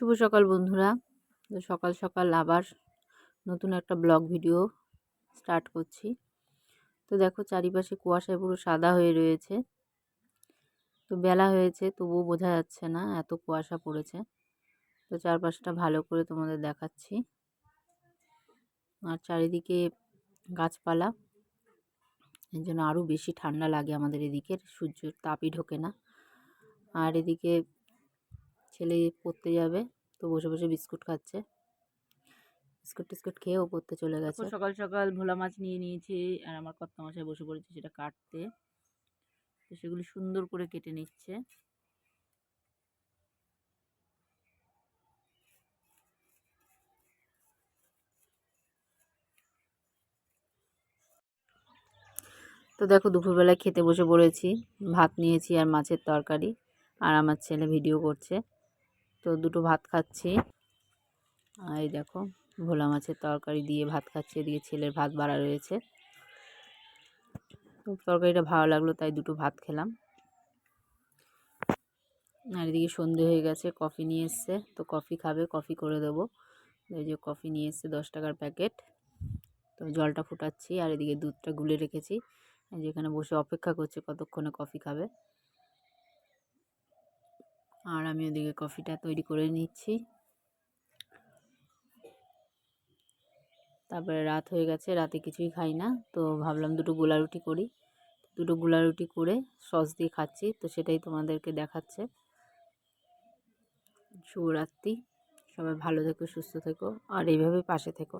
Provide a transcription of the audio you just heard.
শুভ সকাল বন্ধুরা। তো সকাল সকাল আবার নতুন একটা ব্লগ ভিডিও স্টার্ট করছি। তো দেখো চারিপাশে কুয়াশায় পুরো সাদা হয়ে রয়েছে। তো বেলা হয়েছে, তবুও বোঝা যাচ্ছে না এত কুয়াশা পড়েছে। তো চারপাশটা ভালো করে তোমাদের দেখাচ্ছি। আর চারিদিকে গাছপালা, এর জন্য আরও বেশি ঠান্ডা লাগে আমাদের এদিকের, সূর্যের তাপই ঢোকে না। আর এদিকে ছেলে পড়তে যাবে তো বসে বসে বিস্কুট খাচ্ছে। বিস্কুট টিস্কুট খেয়ে ও পড়তে চলে গেছে। সকাল সকাল ভোলা মাছ নিয়ে নিয়েছি আর আমার কর্তা মশাই বসে পড়েছে সেটা কাটতে। তো সেগুলি সুন্দর করে কেটে নিচ্ছে। তো দেখো দুপুরবেলায় খেতে বসে পড়েছি ভাত নিয়েছি আর মাছের তরকারি। আর আমার ছেলে ভিডিও করছে। তো দুটো ভাত খাচ্ছি। আর এই দেখো, ভোলা মাছের তরকারি দিয়ে ভাত খাচ্ছি। এদিকে ছেলের ভাত বাড়া রয়েছে। তো তরকারিটা ভালো লাগল, তাই দুটো ভাত খেলাম। আর এদিকে সন্ধে হয়ে গেছে, কফি নিয়ে এসছে। তো কফি খাবে, কফি করে দেবো। এই যে কফি নিয়ে এসছে, দশ টাকার প্যাকেট। তো জলটা ফুটাচ্ছি, আর এদিকে দুধটা গুলে রেখেছি। যেখানে বসে অপেক্ষা করছে কতক্ষণে কফি খাবে। আর আমি ওদিকে কফিটা তৈরি করে নিচ্ছি। তারপরে রাত হয়ে গেছে, রাতে কিছুই খাই না, তো ভাবলাম দুটো গোলা রুটি করি। দুটো গোলা রুটি করে সস দিয়ে খাচ্ছি, তো সেটাই তোমাদেরকে দেখাচ্ছে। শুভরাত্রি, সবাই ভালো থেকো, সুস্থ থেকো, আর এইভাবে পাশে থেকো।